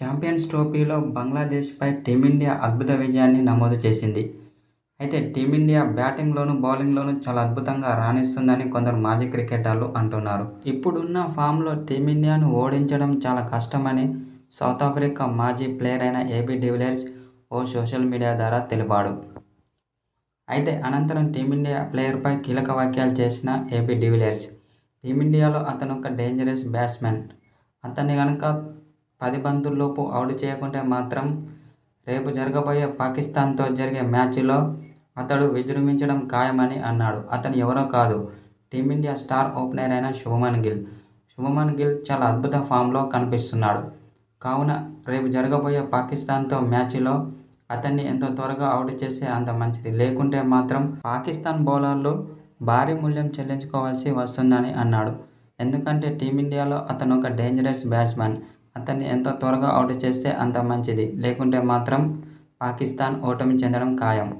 Champions ట్రోఫీలో బంగ్లాదేశ్పై team India అద్భుత విజయాన్ని నమోదు చేసింది. అయితే టీమిండియా బ్యాటింగ్లోనూ బౌలింగ్లోనూ చాలా అద్భుతంగా రాణిస్తుందని కొందరు మాజీ క్రికెటర్లు అంటున్నారు. ఇప్పుడున్న ఫామ్లో టీమిండియాను ఓడించడం చాలా కష్టమని సౌత్ ఆఫ్రికా మాజీ ప్లేయర్ అయిన ఏబీ డివిలియర్స్ ఓ సోషల్ మీడియా ద్వారా తెలిపాడు. అయితే అనంతరం టీమిండియా ప్లేయర్పై కీలక వ్యాఖ్యలు చేసిన ఏబీ డివిలియర్స్ టీమిండియాలో అతను ఒక డేంజరస్ బ్యాట్స్మెన్ అతన్ని కనుక పది బంతుల్లోపు అవుట్ చేయకుంటే మాత్రం రేపు జరగబోయే పాకిస్తాన్తో జరిగే మ్యాచ్లో అతడు విజృంభించడం ఖాయమని అన్నాడు. అతను ఎవరో కాదు. టీమిండియా స్టార్ ఓపెనర్ అయిన శుభమన్ గిల్. శుభమన్ గిల్ చాలా అద్భుత ఫామ్లో కనిపిస్తున్నాడు. కావున రేపు జరగబోయే పాకిస్తాన్తో మ్యాచ్లో అతన్ని ఎంత త్వరగా అవుట్ చేస్తే అంత మంచిది. లేకుంటే మాత్రం పాకిస్తాన్ బౌలర్లు భారీ మూల్యం చెల్లించుకోవాల్సి వస్తుందని అన్నాడు. ఎందుకంటే టీమిండియాలో అతను ఒక డేంజరస్ బ్యాట్స్మెన్ అతన్ని ఎంత త్వరగా అవుట్ చేస్తే అంత మంచిది. లేకుంటే మాత్రం పాకిస్తాన్ ఓటమి చెందడం ఖాయం.